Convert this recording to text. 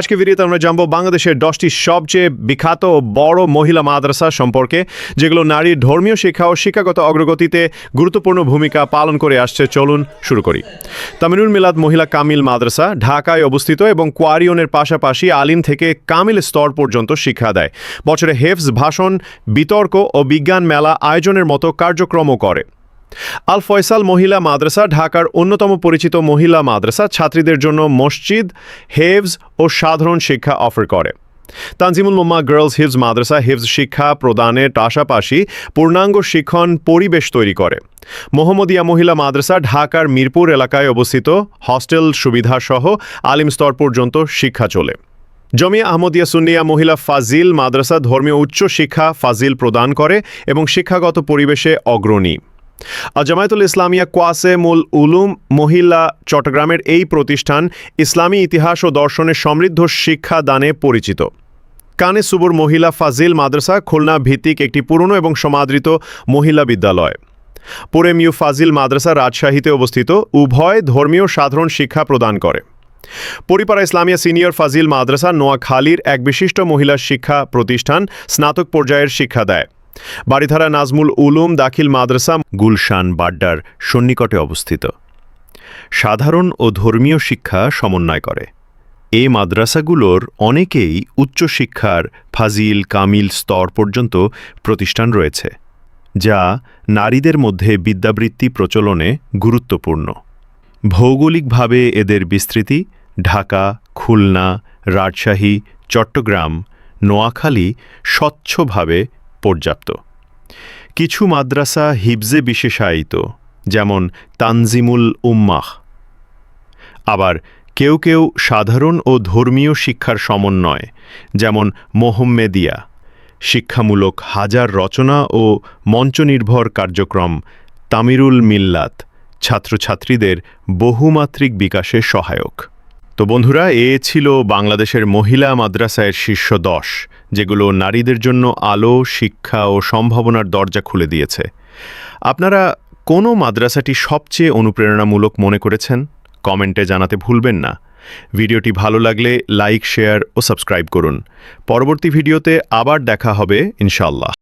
আজকে ভিডিওতে আমরা জানব বাংলাদেশের দশটি সবচেয়ে বিখ্যাত বড় মহিলা মাদ্রাসা সম্পর্কে, যেগুলো নারীর ধর্মীয় শিক্ষা ও শিক্ষাগত অগ্রগতিতে গুরুত্বপূর্ণ ভূমিকা পালন করে আসছে। চলুন শুরু করি। তামিনুল মিলাদ মহিলা কামিল মাদ্রাসা ঢাকায় অবস্থিত এবং কোয়ারিয়নের পাশাপাশি আলিম থেকে কামিল স্তর পর্যন্ত শিক্ষা দেয়। বছরে হেফজ ভাষণ, বিতর্ক ও বিজ্ঞান মেলা আয়োজনের মতো কার্যক্রমও করে। আল ফয়সাল মহিলা মাদ্রাসা, ঢাকার অন্যতম পরিচিত মহিলা মাদ্রাসা, ছাত্রীদের জন্য মসজিদ হেভস ও সাধারণ শিক্ষা অফার করে। তানজিমুল মোম্মা গার্লস হিভস মাদ্রাসা হিভস শিক্ষা প্রদানের পাশাপাশি পূর্ণাঙ্গ শিক্ষণ পরিবেশ তৈরি করে। মোহাম্মদিয়া মহিলা মাদ্রাসা, ঢাকার মিরপুর এলাকায় অবস্থিত। হস্টেল সুবিধাসহ আলিম স্তর পর্যন্ত শিক্ষা চলে। জমিয়া আহমদিয়া সুন্নিয়া মহিলা ফাজিল মাদ্রাসা ধর্মীয় উচ্চ শিক্ষা ফাজিল প্রদান করে এবং শিক্ষাগত পরিবেশে অগ্রণী। আর জামায়াতুল ইসলামিয়া কোয়াসে মুল উলুম মহিলা চট্টগ্রামের এই প্রতিষ্ঠান ইসলামী ইতিহাস ও দর্শনের সমৃদ্ধ শিক্ষা দানে পরিচিত। কানে সুবুর মহিলা ফাজিল মাদ্রাসা খুলনা ভিত্তিক একটি পুরনো এবং সমাদৃত মহিলা বিদ্যালয়। পুরেম ইউ ফাজিল মাদ্রাসা রাজশাহীতে অবস্থিত, উভয় ধর্মীয় সাধারণ শিক্ষা প্রদান করে। পরিপাড়া ইসলামিয়া সিনিয়র ফাজিল মাদ্রাসা নোয়াখালীর এক বিশিষ্ট মহিলা শিক্ষা প্রতিষ্ঠান স্নাতক পর্যায়ের শিক্ষা দেয়। বাড়িধারা নাজমুল উলুম দাখিল মাদ্রাসা গুলশান বাড্ডার সন্নিকটে অবস্থিত। সাধারণ ও ধর্মীয় শিক্ষা সমন্বয় করে। এই মাদ্রাসাগুলোর অনেকেই উচ্চশিক্ষার ফাজিল কামিল স্তর পর্যন্ত প্রতিষ্ঠান রয়েছে, যা নারীদের মধ্যে বিদ্যাবৃত্তি প্রচলনে গুরুত্বপূর্ণ। ভৌগোলিকভাবে এদের বিস্তৃতি ঢাকা, খুলনা, রাজশাহী, চট্টগ্রাম, নোয়াখালী স্বচ্ছভাবে পর্যাপ্ত। কিছু মাদ্রাসা হিবজে বিশেষায়িত, যেমন তানজিমুল উম্মাহ। আবার কেউ কেউ সাধারণ ও ধর্মীয় শিক্ষার সমন্বয়, যেমন মোহাম্মেদিয়া। শিক্ষামূলক হাজার রচনা ও মঞ্চনির্ভর কার্যক্রম তামিরুল মিল্লাত, ছাত্রছাত্রীদের বহুমাত্রিক বিকাশে সহায়ক। তো বন্ধুরা, এ ছিল বাংলাদেশের মহিলা মাদ্রাসায়ের শীর্ষ দশ, যেগুলো নারীদের জন্য আলো, শিক্ষা ও সম্ভাবনার দরজা খুলে দিয়েছে। আপনারা কোন মাদ্রাসাটি সবচেয়ে অনুপ্রেরণামূলক মনে করেছেন? কমেন্টে জানাতে ভুলবেন না। ভিডিওটি ভালো লাগলে লাইক, শেয়ার ও সাবস্ক্রাইব করুন। পরবর্তী ভিডিওতে আবার দেখা হবে ইনশাল্লাহ